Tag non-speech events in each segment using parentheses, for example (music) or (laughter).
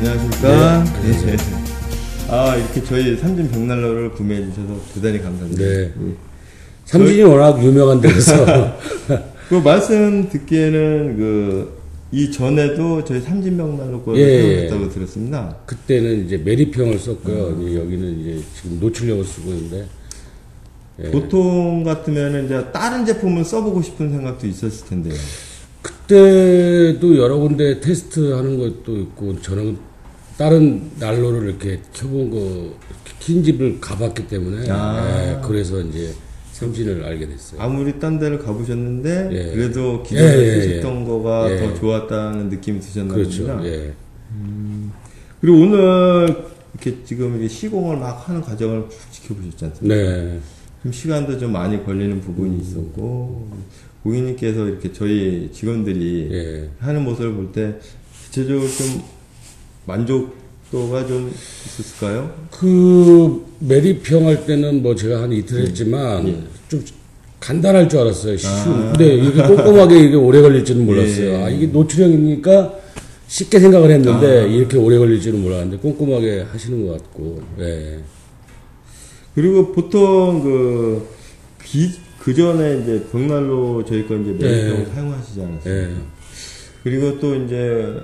안녕하십니까. 네. 아, 이렇게 저희 삼진 벽난로를 구매해 주셔서 대단히 감사드립니다. 네. 예. 삼진이 워낙 유명한 데서 (laughs) 그 말씀 듣기에는 그, 이 전에도 저희 삼진 벽난로 거를 예, 사용했다고 들었습니다. 그때는 이제 메리평을 썼고요. 음. 여기는 이제 지금 노출력을 쓰고 있는데 예. 보통 같으면 이제 다른 제품을 써보고 싶은 생각도 있었을 텐데요. 그때도 여러 군데 테스트하는 것도 있고 저는 다른 난로를 이렇게 켜본 거 킨 집을 가봤기 때문에 아. 예, 그래서 이제 삼진을 알게 됐어요. 아무리 딴 데를 가보셨는데, 예. 그래도 기존에 예, 예, 쓰셨던 거가 예. 더 좋았다는 느낌이 드셨나 그렇죠. 예. 그리고 오늘 이렇게 지금 이게 시공을 막 하는 과정을 쭉 지켜보셨지 않습니까? 네. 좀 시간도 좀 많이 걸리는 부분이 있었고 고객님께서 이렇게 저희 직원들이 예. 하는 모습을 볼 때 대체적으로 좀 만족도가 좀 있었을까요? 그 메리평 할 때는 뭐 제가 한 이틀 했지만 예. 좀 간단할 줄 알았어요. 쉬운. 아. 근데 이게 꼼꼼하게 이게 오래 걸릴지는 몰랐어요. 예. 아, 이게 노출형이니까 쉽게 생각을 했는데 아. 이렇게 오래 걸릴지는 몰랐는데 꼼꼼하게 하시는 것 같고. 예. 그리고 보통 그, 기, 그 전에 이제 벽난로 저희 거 이제 매립형을 네. 사용하시지 않았어요? 예. 그리고 또 이제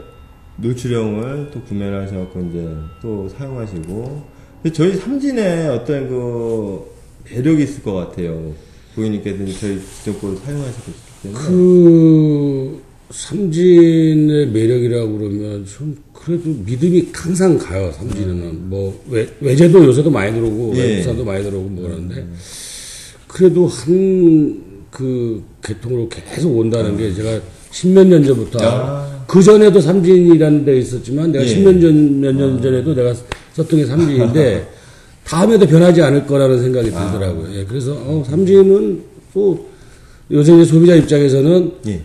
노출형을 또 구매를 하셔갖고 이제 또 사용하시고. 근데 저희 삼진에 어떤 그 매력이 있을 것 같아요. 고객님께서 저희 거를 사용하시고 있기 때문에. 그 삼진의 매력이라고 그러면 좀 그래도 믿음이 항상 가요. 삼진은 뭐 외, 외제도 요새도 많이 들어오고 예. 외국산도 많이 들어오고 뭐 그러는데 그래도 한 그 계통으로 계속 온다는 게 제가 십몇 년 전부터 아. 그 전에도 삼진이라는 데 있었지만 내가 예. 십몇 년몇년 전에도 내가 썼던 게 삼진인데 (laughs) 다음에도 변하지 않을 거라는 생각이 들더라고요. 예, 그래서 어, 삼진은 또 요새 소비자 입장에서는 예.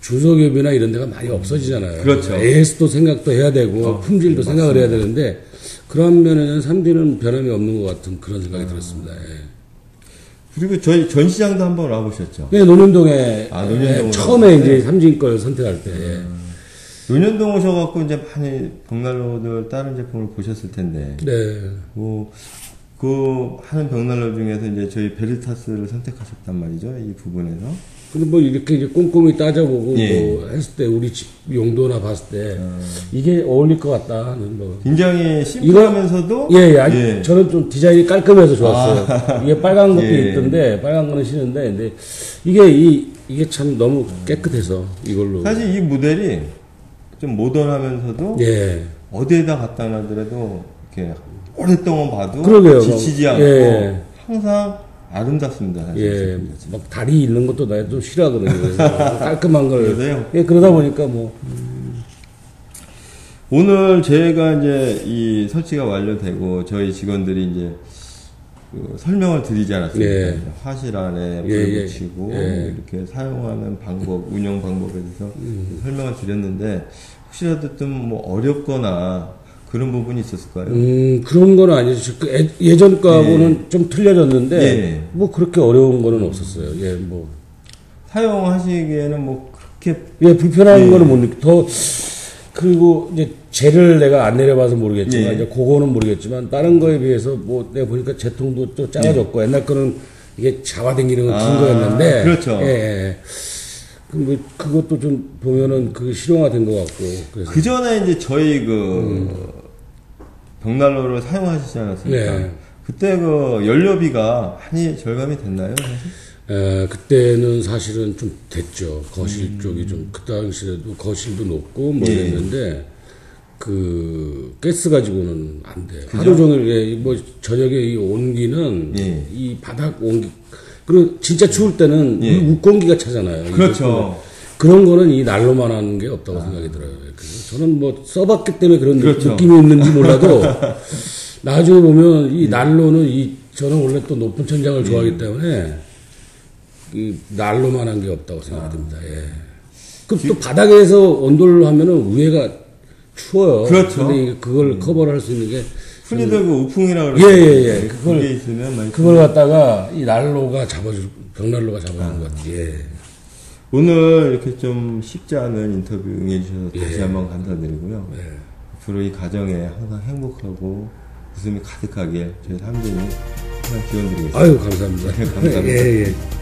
중소기업이나 이런 데가 많이 없어지잖아요. 그렇죠. AS도 생각도 해야 되고 어, 품질도 예, 생각을 해야. 되는데 그런 면에는 삼진은 변함이 없는 것 같은 그런 생각이 들었습니다. 예. 그리고 저희 전시장도 한번 와보셨죠? 네, 논현동에 아, 논현동으로 예, 처음에? 이제 삼진 걸 선택할 때 예. 논현동 오셔갖고 이제 많이 벽난로들 다른 제품을 보셨을 텐데, 네. 뭐, 그 하는 벽난로 중에서 이제 저희 베리타스를 선택하셨단 말이죠, 이 부분에서. 근데 뭐 이렇게 이제 꼼꼼히 따져보고 예. 뭐 했을 때 우리 집 용도나 봤을 때 어. 이게 어울릴 것 같다 하는 뭐 굉장히 심플하면서도, 예, 예, 예. 저는 좀 디자인이 깔끔해서 좋았어요. (laughs) 이게 빨간 것도 예. 있던데, 빨간 거는 싫은데, 근데 이게, 이, 이게 참 너무 깨끗해서 이걸로. 사실 이 모델이 좀 모던하면서도 예. 어디에다 갖다 놔더라도 이렇게 오랫동안 봐도 그러게요. 지치지 않고 예. 항상 아름답습니다. 사실. 예, 막 다리 있는 것도 내가 좀 싫어하거든요. 그래서 (laughs) 깔끔한 걸. 그러세요? 예, 그러다 보니까 뭐. 오늘 제가 이제 이 설치가 완료되고 저희 직원들이 이제 그 설명을 드리지 않았습니까? 예. 화실 안에 예, 불 예. 붙이고 예. 이렇게 사용하는 방법, 운영 방법에 대해서 음. 설명을 드렸는데 혹시라도 좀 뭐 어렵거나 그런 부분이 있었을까요? 음, 그런 건 아니죠. 그 예- 예전 거하고는 좀 틀려졌는데, 예. 뭐 그렇게 어려운 거는 없었어요. 예, 뭐. 사용하시기에는 뭐 그렇게 예, 불편한 예. 거는 못 느끼, 더, 그리고 이제 젤을 내가 안 내려봐서 모르겠지만, 예. 이제 그거는 모르겠지만, 다른 거에 비해서 뭐 내가 보니까 제통도 또 작아졌고, 옛날 거는 이게 잡아당기는 건긴 아, 거였는데, 그렇죠. 예, 예. 그 뭐, 그것도 좀 보면은 그 실용화된 것 같고, 그래서. 그 전에 이제 저희 그 벽난로를 사용하시지 않았습니까? 네. 그때 그 연료비가 많이 절감이 됐나요? 에, 그때는 사실은 좀 됐죠. 거실 음. 쪽이 좀, 그 당시에도 거실도 높고 뭐 예. 이랬는데, 그, 가스 가지고는 안 돼요. 그죠? 하루 종일, 예, 뭐, 저녁에 이 온기는, 예. 이 바닥 온기, 그리고 진짜 추울 때는 예. 물 웃공기가 차잖아요. 그렇죠. 그런 거는 이 난로만 하는 게 없다고 생각이 들어요. 그래서 저는 뭐 써봤기 때문에 그런 그렇죠. 느낌이 있는지 몰라도 (laughs) 나중에 보면 이 난로는 이 저는 원래 또 높은 천장을 좋아하기 때문에 이 난로만 한 게 없다고 생각이 듭니다. 예. 그럼 또 바닥에서 온돌로 하면은 위에가 추워요. 그렇죠. 근데 그걸 커버를 할 수 있는 게 흔히들 그 우풍이라고 예, 예, 예. 그게 그걸- 그걸 갖다가 이 난로가 잡아주 벽난로가 잡아주는 것 같아요. 예. 오늘 이렇게 좀 쉽지 않은 인터뷰 응해주셔서 다시 예. 한번 감사드리고요. 예. 앞으로 이 가정에 항상 행복하고 웃음이 가득하길 저희 삼진이 항상 기원 드리겠습니다. 아유 감사합니다. 네, 감사합니다. 예, 예.